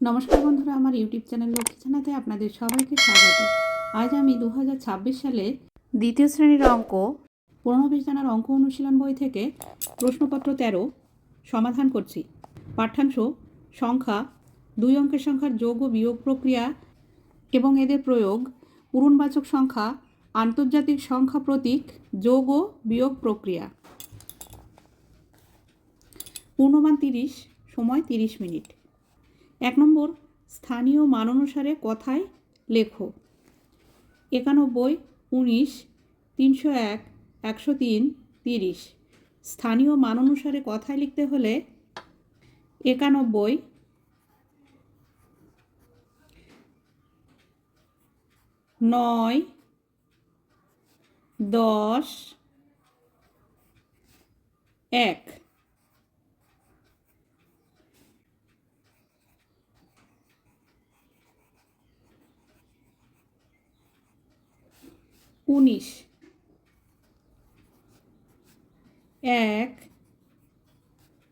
নমস্কার বন্ধুরা, আমার ইউটিউব চ্যানেল লক্ষ্মীছানাতে আপনাদের সবাইকে স্বাগত। আজ আমি দু হাজার ছাব্বিশ সালে দ্বিতীয় শ্রেণির অঙ্ক পনেরো জানার অঙ্ক অনুশীলন বই থেকে প্রশ্নপত্র তেরো সমাধান করছি। পাঠ্যাংশ, সংখ্যা, দুই অঙ্কের সংখ্যার যোগ ও বিয়োগ প্রক্রিয়া এবং এদের প্রয়োগ, পূরণবাচক সংখ্যা, আন্তর্জাতিক সংখ্যা প্রতীক, যোগ ও বিয়োগ প্রক্রিয়া। পূর্ণমান তিরিশ সময় তিরিশ মিনিট। এক নম্বর, স্থানীয় মান অনুসারে কথায় লেখো। একানব্বই, উনিশ, তিনশো এক, একশো তিন, তিরিশ। স্থানীয় মান অনুসারে কথায় লিখতে হলে একানব্বই, নয়, দশ, এক। উনিশ। এক,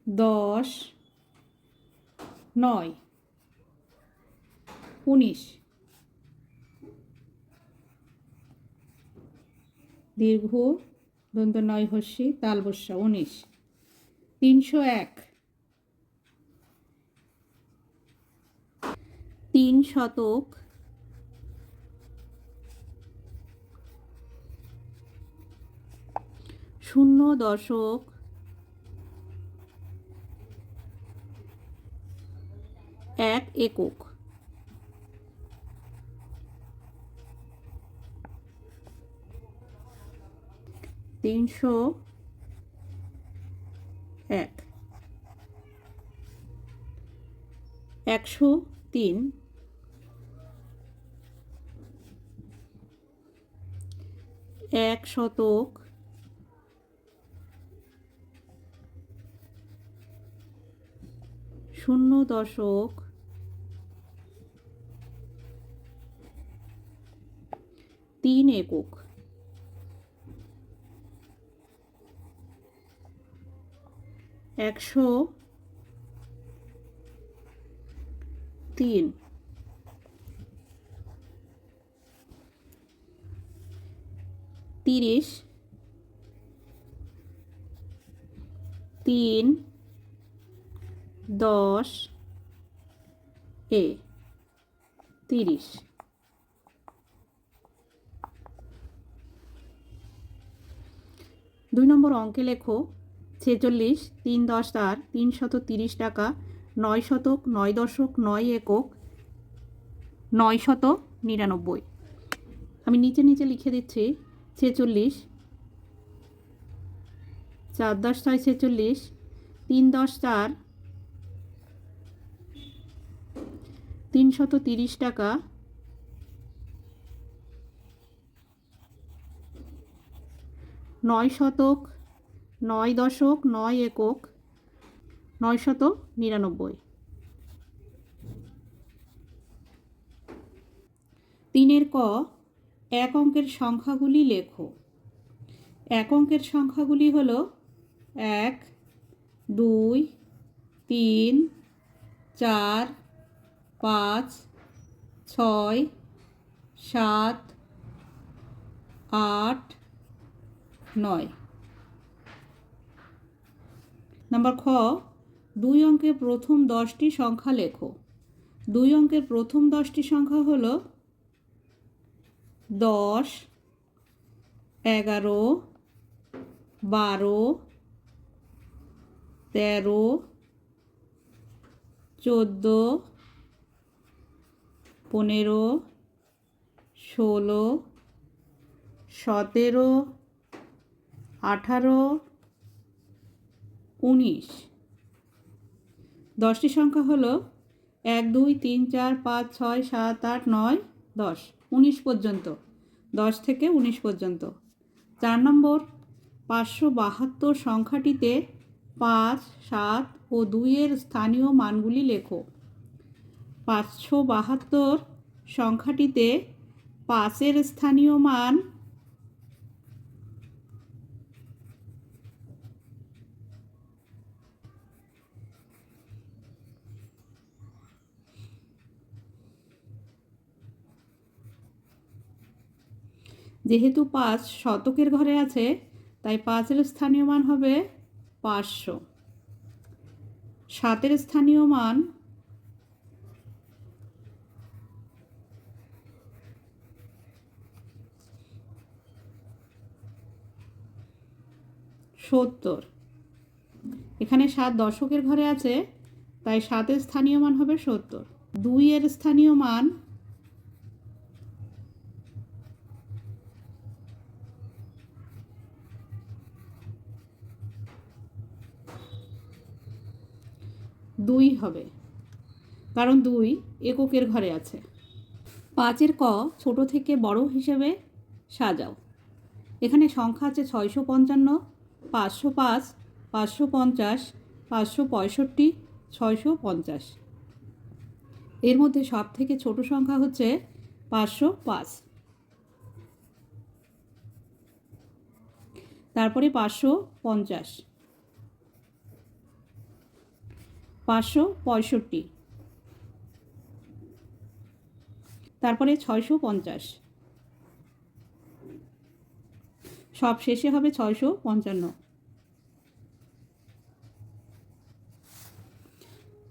দশ, নয়। উনিশ। দীর্ঘ, দন্ত নয় হস্যি তালবস্যা উনিশ। তিনশো এক। তিন শতক শূন্য দশক। এক একক। তিনশো এক। একশো তিন। এক শতক। শূন্য দশক। তিন একক। একশো তিন। তিরিশ। তিন। দশ, এ, তিরিশ। দুই নম্বর অঙ্কে লেখো, ছেচল্লিশ, তিন দশ তার, তিন শত তিরিশ টাকা, নয় শতক, নয় দশক, নয় একক, নয় শত নিরানব্বই। আমি নিচে নিচে লিখে দিচ্ছি, ছেচল্লিশ, চার দশ ছয় ছেচল্লিশ, তিন দশ চার তিনশত তিরিশ টাকা। নয় শতক, নয় দশক, নয় একক, নয় শত নিরানব্বই। তিনের ক, এক অঙ্কের সংখ্যাগুলি লেখো। এক অঙ্কের সংখ্যাগুলি হল এক, দুই, তিন, চার পাঁচ, ছয়, সাত, আট, নয়। নাম্বার খ, দুই অঙ্কের প্রথম দশটি সংখ্যা লেখো। দুই অঙ্কের প্রথম দশটি সংখ্যা হল দশ, এগারো, বারো, তেরো, চোদ্দ পনেরো, ষোলো, সতেরো, আঠারো, উনিশ। দশটি সংখ্যা হলো এক, দুই, তিন, চার, পাঁচ, ছয়, সাত, আট, নয়, দশ। উনিশ পর্যন্ত। দশ থেকে উনিশ পর্যন্ত। চার নম্বর, পাঁচশো বাহাত্তর সংখ্যাটিতে পাঁচ, সাত ও দুইয়ের স্থানীয় মানগুলি লেখো। পাঁচশো বাহাত্তর সংখ্যাটিতে পাঁচের স্থানীয় মান যেহেতু পাঁচ শতকের ঘরে আছে, তাই পাঁচের স্থানীয় মান হবে পাঁচশো। সাতের স্থানীয় মান সত্তর। এখানে সাত দশকের ঘরে আছে, তাই সাতের স্থানীয় মান হবে সত্তর। দুইয়ের স্থানীয় মান দুই হবে, কারণ দুই এককের ঘরে আছে। পাঁচের ক ছোট থেকে বড় হিসেবে সাজাও। এখানে সংখ্যা আছে ছয়শো পঞ্চান্ন পাঁচশো পাঁচ, পাঁচশো পঞ্চাশ, পাঁচশো পঁয়ষট্টি, ছয়শো পঞ্চাশ। এর মধ্যে সব থেকে ছোট সংখ্যা হচ্ছে পাঁচশো পাঁচ। তারপরে পাঁচশো পঞ্চাশ। পাঁচশো পঁয়ষট্টি। তারপরে ছয়শো পঞ্চাশ। সব শেষে হবে ছয়শো পঞ্চান্ন।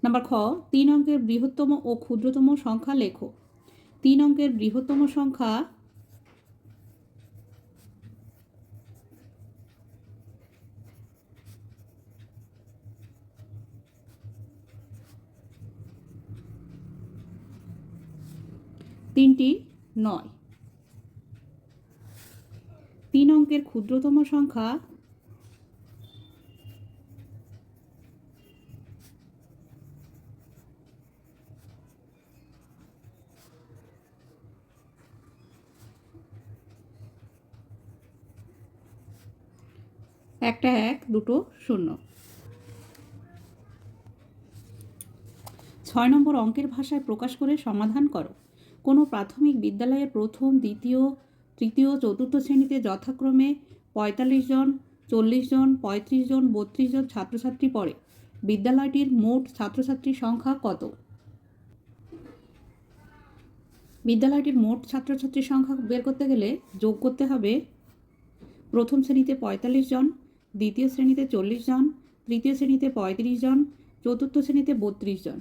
নাম্বার খ, তিন অঙ্কের বৃহত্তম ও ক্ষুদ্রতম সংখ্যা লেখো। তিন অঙ্কের বৃহত্তম সংখ্যা তিনটি নয়। অঙ্কের ক্ষুদ্রতম সংখ্যা একটা এক, দুটো শূন্য। ছয় নম্বর অঙ্কের ভাষায় প্রকাশ করে সমাধান করো। কোনো প্রাথমিক বিদ্যালয়ের প্রথম, দ্বিতীয় তৃতীয় চতুর্থ শ্রেণীতে যথাক্রমে পঁয়তাল্লিশ জন, চল্লিশ জন, পঁয়ত্রিশ জন, বত্রিশ জন ছাত্রছাত্রী পড়ে। বিদ্যালয়টির মোট ছাত্রছাত্রীর সংখ্যা কত? বিদ্যালয়টির মোট ছাত্রছাত্রীর সংখ্যা বের করতে গেলে যোগ করতে হবে প্রথম শ্রেণীতে পঁয়তাল্লিশ জন, দ্বিতীয় শ্রেণীতে চল্লিশ জন, তৃতীয় শ্রেণীতে পঁয়ত্রিশ জন, চতুর্থ শ্রেণীতে বত্রিশ জন।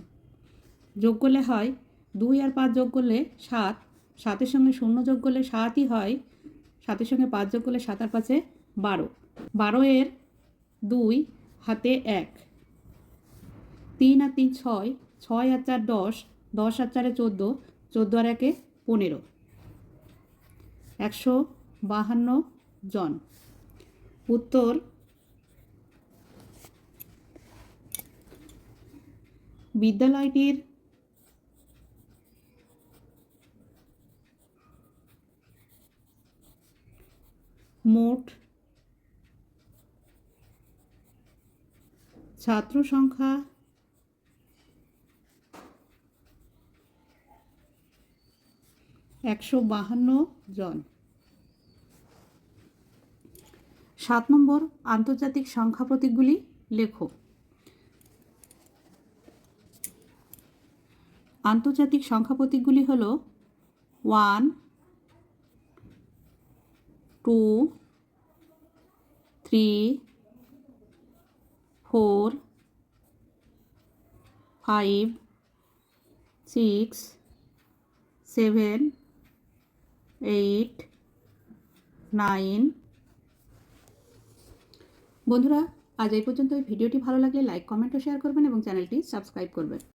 যোগ করলে হয় দুই আর পাঁচ যোগ করলে সাত সাতের সঙ্গে শূন্য যোগ করলে সাতই হয়, সাতের সঙ্গে পাঁচ যোগ করলে সাত আর পাঁচে বারো। বারো এর দুই হাতে এক। তিন আর তিন ছয় ছয় আর চার দশ দশ আর চারে চোদ্দ চোদ্দ আর একে পনেরো। একশো বাহান্ন জন। উত্তর। বিদ্যালয়টির মোট ছাত্র সংখ্যা একশো বাহান্ন জন। সাত নম্বর, আন্তর্জাতিক সংখ্যা প্রতীকগুলি লেখো। আন্তর্জাতিক সংখ্যা প্রতীকগুলি হল one two three four five six seven eight nine বন্ধুরা, আজ এই পর্যন্ত এই ভিডিওটি ভালো লাগলে লাইক কমেন্ট ও শেয়ার করবেন এবং চ্যানেলটি সাবস্ক্রাইব করবেন।